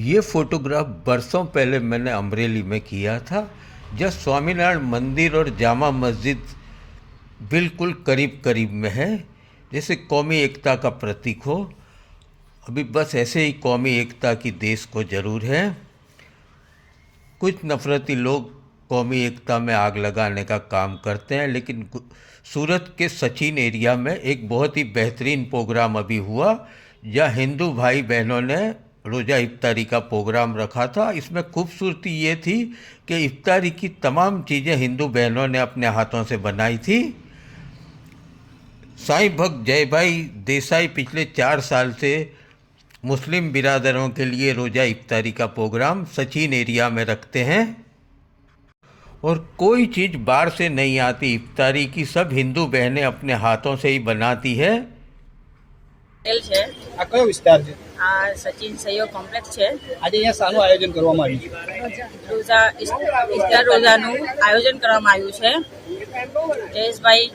ये फोटोग्राफ बरसों पहले मैंने अमरेली में किया था, जब स्वामीनारायण मंदिर और जामा मस्जिद बिल्कुल करीब करीब में है, जैसे कौमी एकता का प्रतीक हो। अभी बस ऐसे ही कौमी एकता की देश को ज़रूर है। कुछ नफरती लोग कौमी एकता में आग लगाने का काम करते हैं, लेकिन सूरत के सचिन एरिया में एक बहुत ही बेहतरीन प्रोग्राम अभी हुआ, जहाँ हिंदू भाई बहनों ने रोज़ा इफ्तारी का प्रोग्राम रखा था। इसमें खूबसूरती ये थी कि इफ्तारी की तमाम चीज़ें हिंदू बहनों ने अपने हाथों से बनाई थी। साईं भक्त जय भाई देसाई पिछले चार साल से मुस्लिम बिरादरों के लिए रोज़ा इफ्तारी का प्रोग्राम सचिन एरिया में रखते हैं। और कोई चीज़ बाहर से नहीं आती। इफ्तारी की सब हिंदू बहनें अपने हाथों से ही बनाती है। આ સચિન સહયોગ કોમ્પ્લેક્સ છે. આજે અહીંયા શાનું આયોજન કરવામાં આવ્યું રોઝા ઇસ્ટર રોઝાનું આયોજન કરવામાં આવ્યું છે. જયેશભાઈ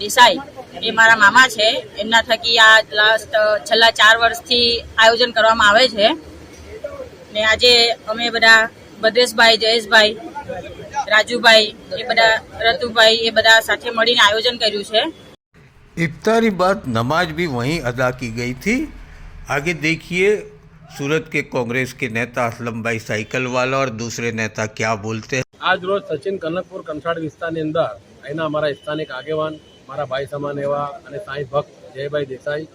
દેસાઈ એ મારા મામા છે. એમના થકી આ લાસ્ટ છેલ્લા ચાર વર્ષથી આયોજન કરવામાં આવે છે. ને આજે અમે બધા ભદ્રેશભાઈ જયેશભાઈ રાજુભાઈ એ બધા રતુભાઈ એ બધા સાથે મળીને આયોજન કર્યું છે. ઇફતારી બાદ નમાજ બી વહીં અદા કી ગઈ થી आगे देखिए सूरत के कांग्रेस के नेता असलम भाई साइकिल वाला और दूसरे नेता क्या बोलते हैं આજ રોજ સચિન કનકપુર કંસાડ વિસ્તારની અંદર અહીંના અમારા સ્થાનિક આગેવાન મારા ભાઈ સમાન એવા અને સાંઈ ભક્ત જયભાઈ દેસાઈ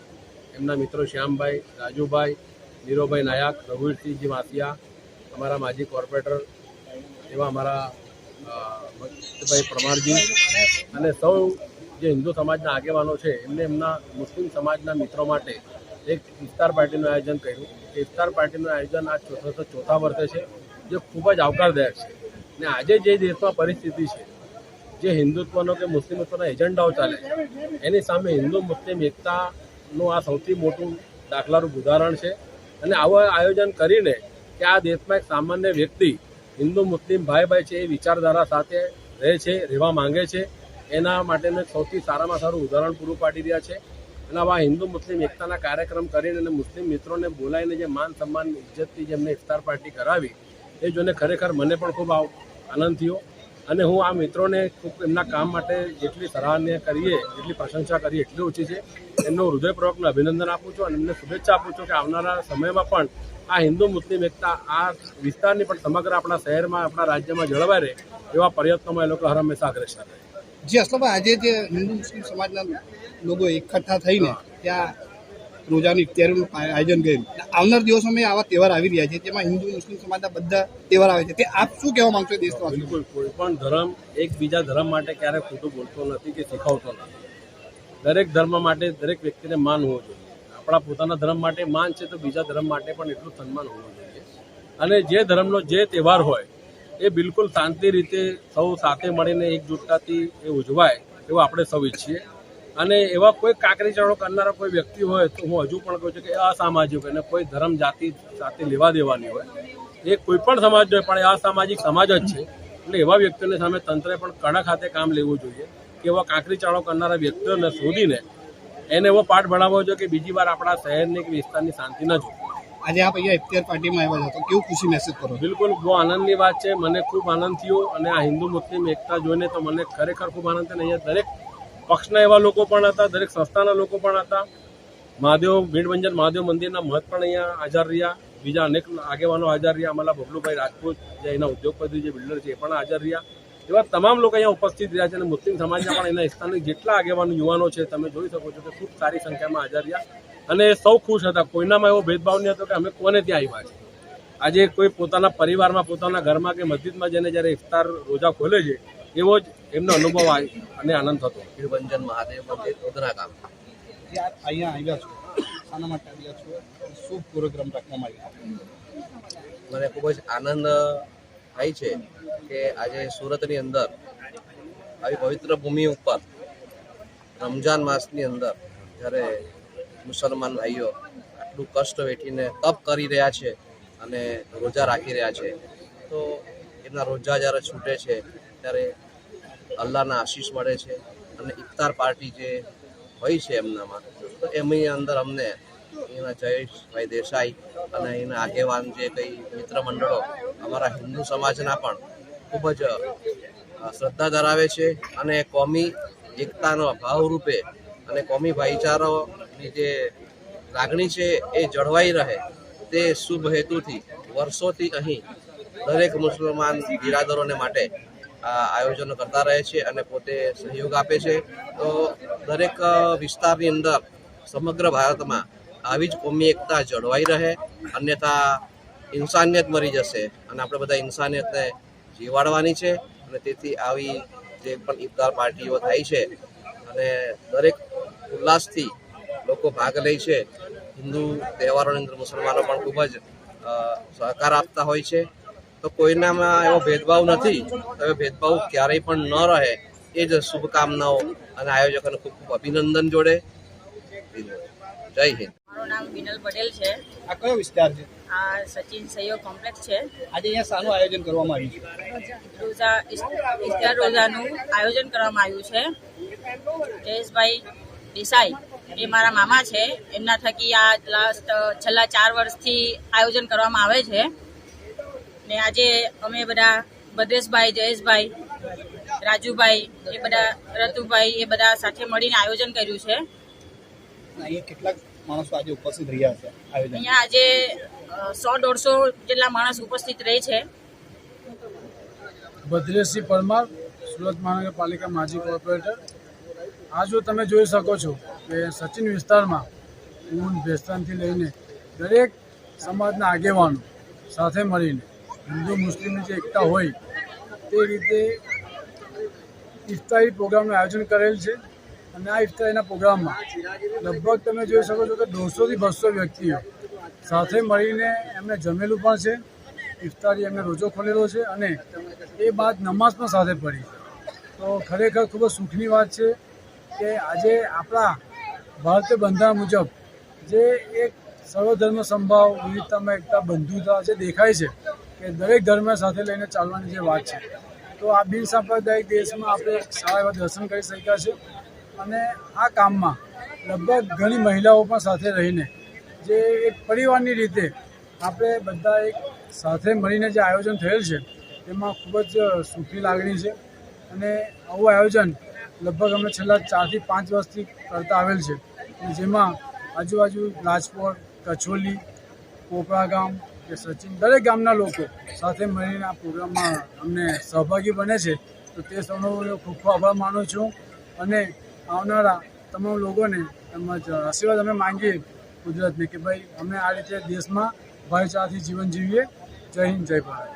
એમના મિત્રો શ્યામભાઈ રાજુભાઈ નીરોભાઈ નાયક રઘુવીરસિંહજી માસિયા અમારા માજી કોર્પોરેટર એવા અમારા અ, ભક્તભાઈ પરમારજી અને સૌ જે હિન્દુ સમાજના આગેવાનો છે એમને એમના મુસ્લિમ સમાજના મિત્રો માટે એક ઇફતાર પાર્ટીનું આયોજન કર્યું. ઇફતાર પાર્ટીનું આયોજન આ ચોથો ચોથા વર્ષે છે, જે ખૂબ જ આવકારદાયક છે. ને આજે જે દેશમાં પરિસ્થિતિ છે, જે હિન્દુત્વનો કે મુસ્લિમત્વના એજન્ડાઓ ચાલે છે, એની સામે હિન્દુ મુસ્લિમ એકતાનું આ સૌથી મોટું દાખલારૂપ ઉદાહરણ છે. અને આવું આયોજન કરીને કે આ દેશમાં એક સામાન્ય વ્યક્તિ, હિન્દુ મુસ્લિમ ભાઈ ભાઈ છે એ વિચારધારા સાથે રહે છે, રહેવા માંગે છે, એના માટેનું સૌથી સારામાં સારું ઉદાહરણ પૂરું પાડી રહ્યા છે. અને આવા હિન્દુ મુસ્લિમ એકતાના કાર્યક્રમ કરીને અને મુસ્લિમ મિત્રોને બોલાવીને જે માન સન્માન ઇજ્જતથી જે એમને ઇફતાર પાર્ટી કરાવી, એ જોઈને ખરેખર મને પણ ખૂબ આનંદ થયો. અને હું આ મિત્રોને ખૂબ એમના કામ માટે જેટલી સરાહનીય કરીએ, જેટલી પ્રશંસા કરીએ, એટલી ઓછી છે. એમનું હૃદયપૂર્વકને અભિનંદન આપું છું અને એમને શુભેચ્છા આપું છું કે આવનારા સમયમાં પણ આ હિન્દુ મુસ્લિમ એકતા આ વિસ્તારની પણ સમગ્ર આપણા શહેરમાં, આપણા રાજ્યમાં જળવાઈ રહે એવા પ્રયત્નોમાં એ લોકો હર હંમેશા અગ્રેસર રહે. જી અસલભાઈ આજે જે હિન્દુ મુસ્લિમ સમાજના લોકો એકઠા થઈને ત્યાં રોજાની ઇફતારીનું આયોજન કર્યું. આવનાર દિવસોમાં આવા તહેવાર આવી રહ્યા છે, જેમાં હિન્દુ, મુસ્લિમ સમાજના બધા તહેવાર આવે છે. તે આપ શું કહેવા માંગશો દેશમાં બિલકુલ કોઈ પણ ધર્મ એકબીજા ધર્મ માટે ક્યારેય ખોટું બોલતો નથી કે શીખવતો નથી. દરેક ધર્મ માટે દરેક વ્યક્તિને માન હોવું જોઈએ. આપણા પોતાના ધર્મ માટે માન છે તો બીજા ધર્મ માટે પણ એટલું સન્માન હોવું જોઈએ. અને જે ધર્મનો જે તહેવાર હોય, એ બિલકુલ શાંતિ રીતે સૌ સાથે મળીને એકજૂટતાથી એ ઉજવાય, એવું આપણે સૌ ઈચ્છીએ. અને એવા કોઈ કાકરી ચાળો કરનારા કોઈ વ્યક્તિ હોય તો હું હજુ પણ કહું છું કે અસામાજિક અને કોઈ ધર્મ જાતિ સાથે લેવા દેવાની હોય. એ કોઈ પણ સમાજ હોય પણ એ અસામાજિક સમાજ જ છે. એટલે એવા વ્યક્તિઓની સામે તંત્રે પણ કડક હાથે કામ લેવું જોઈએ કે એવા કાંકરી ચાળો કરનારા વ્યક્તિઓને શોધીને એને એવો પાઠ ભણાવવો જોઈએ કે બીજી વાર આપણા શહેરની કે વિસ્તારની શાંતિ ન જોઈએ આજે આપ અહીંયા ઇફતાર પાર્ટીમાં આવ્યા છો કેવું ખુશી મહેસૂસ કરો બિલકુલ બહુ આનંદની વાત છે મને ખૂબ આનંદ થયો અને આ હિન્દુ મુસ્લિમ એકતા જોઈને તો મને ખરેખર ખૂબ આનંદ થયો અને અહીંયા દરેક પક્ષના એવા લોકો પણ હતા, દરેક સંસ્થાના લોકો પણ હતા. મહાદેવ ભીડભંજન મહાદેવ મંદિરના મહત પણ અહીંયા હાજર રહ્યા. બીજા અનેક આગેવાનો હાજર રહ્યા. અમારા બબલુભાઈ રાજપૂત જે અહીંના ઉદ્યોગપતિ, જે બિલ્ડર છે, એ પણ હાજર રહ્યા. એવા તમામ લોકો અહીંયા ઉપસ્થિત રહ્યા છે અને મુસ્લિમ સમાજના પણ એના સ્થાનિક જેટલા આગેવાનો, યુવાનો છે, તમે જોઈ શકો છો કે ખૂબ સારી સંખ્યામાં હાજર રહ્યા. અને સૌ ખુશ હતા. કોઈનામાં એવો ભેદભાવ નહીં હતો કે અમે કોને ત્યાં આવ્યા છે. આજે કોઈ પોતાના પરિવારમાં, પોતાના ઘરમાં કે મસ્જિદમાં જઈને જ્યારે ઇફતાર, રોજા ખોલે છે એવો જ એમનો અનુભવ અને આનંદ થતો. ભીડભંજન મહાદેવ મંદિર ઉધના ગામ. અહીંયા આવ્યા છો આના માટે આવ્યા છો શું પ્રોગ્રામ રાખવામાં આવ્યો? મને ખૂબ જ આનંદ થાય છે કે આજે સુરતની અંદર આવી પવિત્ર ભૂમિ ઉપર રમજાન માસની અંદર જ્યારે મુસલમાન ભાઈઓ આટલું કષ્ટ વેઠીને તપ કરી રહ્યા છે અને રોજા રાખી રહ્યા છે તો એમના રોજા જ્યારે છૂટે છે ત્યારે અલ્લાહના આશીષ મળે છે અને ઇફતાર પાર્ટી જે હોય છે એમનામાં, તો એમની અંદર અમને એના જયેશભાઈ દેસાઈ અને એના આગેવાન જે કંઈ મિત્ર મંડળો અમારા હિન્દુ સમાજના પણ ખૂબ જ શ્રદ્ધા ધરાવે છે અને કોમી એકતાનો ભાવરૂપે અને કોમી ભાઈચારોની જે લાગણી છે એ જળવાઈ રહે તે શુભ હેતુથી વર્ષોથી અહીં દરેક મુસલમાન બિરાદરોને માટે આયોજનો કરતા રહે છે અને પોતે સહયોગ આપે છે. તો દરેક વિસ્તારની અંદર સમગ્ર ભારતમાં આવી જ કોમી એકતા જળવાઈ રહે, અન્યથા ઇન્સાનિયત મરી જશે અને આપણે બધા ઇન્સાનિયતને જીવાડવાની છે અને તેથી આવી જે પણ ઇફતાર પાર્ટીઓ થાય છે અને દરેક ઉલ્લાસથી લોકો ભાગ લે છે. હિન્દુ તહેવારોની અંદર મુસલમાનો પણ ખૂબ જ સહકાર આપતા હોય છે. તો કોઈનામાં એવો ભેદભાવ નથી. હવે ભેદભાવ ક્યારેય પણ ન રહે. એ જ શુભકામનાઓ અને આયોજકોને ખૂબ ખૂબ અભિનંદન જોડે. જય હિન્દ. મારું નામ બિનલ પટેલ છે. આ કયો વિસ્તાર છે? આ સચિન સહયોગ કોમ્પ્લેક્સ છે. આજે અહીંયા શાનું આયોજન કરવામાં આવ્યું છે. રોઝા ઇફતાર રોઝાનું આયોજન કરવામાં આવ્યું છે. જયેશભાઈ દેસાઈ એ મારા મામા છે. એમના થકી આ લાસ્ટ છેલ્લા ચાર વર્ષથી આયોજન કરવામાં આવે છે. ને આજે અમે બધા ભદ્રેશભાઈ જયેશભાઈ રાજુભાઈ એ બધા રતુભાઈ એ બધા સાથે મળીને આયોજન કર્યું છે. અહીંયા કેટલાક માણસો આજે ઉપસ્થિત રહ્યા છે અહીંયા આજે સો દોઢસો જેટલા માણસ ઉપસ્થિત રહે છે. ભદ્રેશસિંહ પરમાર સુરત મહાનગરપાલિકા માજી કોર્પોરેટર. આ જો તમે જોઈ શકો છો કે સચિન વિસ્તારમાં ઊન ભેસ્તાનથી લઈને દરેક સમાજના આગેવાનો સાથે મળીને હિન્દુ મુસ્લિમની જે એકતા હોય, તે રીતે ઇફતારી પ્રોગ્રામનું આયોજન કરેલ છે. અને આ ઇફતારીના પ્રોગ્રામમાં લગભગ તમે જોઈ શકો છો કે દોઢસોથી બસો વ્યક્તિઓ સાથે મળીને એમને જમેલું પણ છે. ઇફતારી એમને રોજો ખોલેલો છે અને એ બાદ નમાઝ પણ સાથે પડી. તો ખરેખર ખૂબ જ સુખની વાત છે કે આજે આપણા ભારતીય બંધારણ મુજબ જે એક સર્વધર્મ સંભાવ વિવિધતામાં એકતા, બંધુતા જે દેખાય છે કે દરેક ધર્મ સાથે લઈને ચાલવાની જે વાત છે, તો આ બિન સાંપ્રદાયિક દેશમાં આપણે સારા એવા દર્શન કરી શક્યા છે. અને આ કામમાં લગભગ ઘણી મહિલાઓ પણ સાથે રહીને જે એક પરિવારની રીતે આપણે બધા એક સાથે મળીને જે આયોજન થયેલ છે, તેમાં ખૂબ જ સુખી લાગણી છે. અને આવું આયોજન લગભગ અમે છેલ્લા ચારથી પાંચ વર્ષથી કરતા આવેલ છે. જેમાં આજુબાજુ રાજકોટ કચોલી કોપરા ગામ કે સચિન, દરેક ગામના લોકો સાથે મળીને આ પ્રોગ્રામમાં અમને સહભાગી બને છે. તો તે સૌનો ખૂબ ખૂબ આભાર માનું છું અને આવનારા તમામ લોકોને તેમજ આશીર્વાદ અમે માંગીએ કુદરતને કે ભાઈ અમે આ રીતે દેશમાં ભાઈચારાથી જીવન જીવીએ. જય હિન્દ, જય ભારત.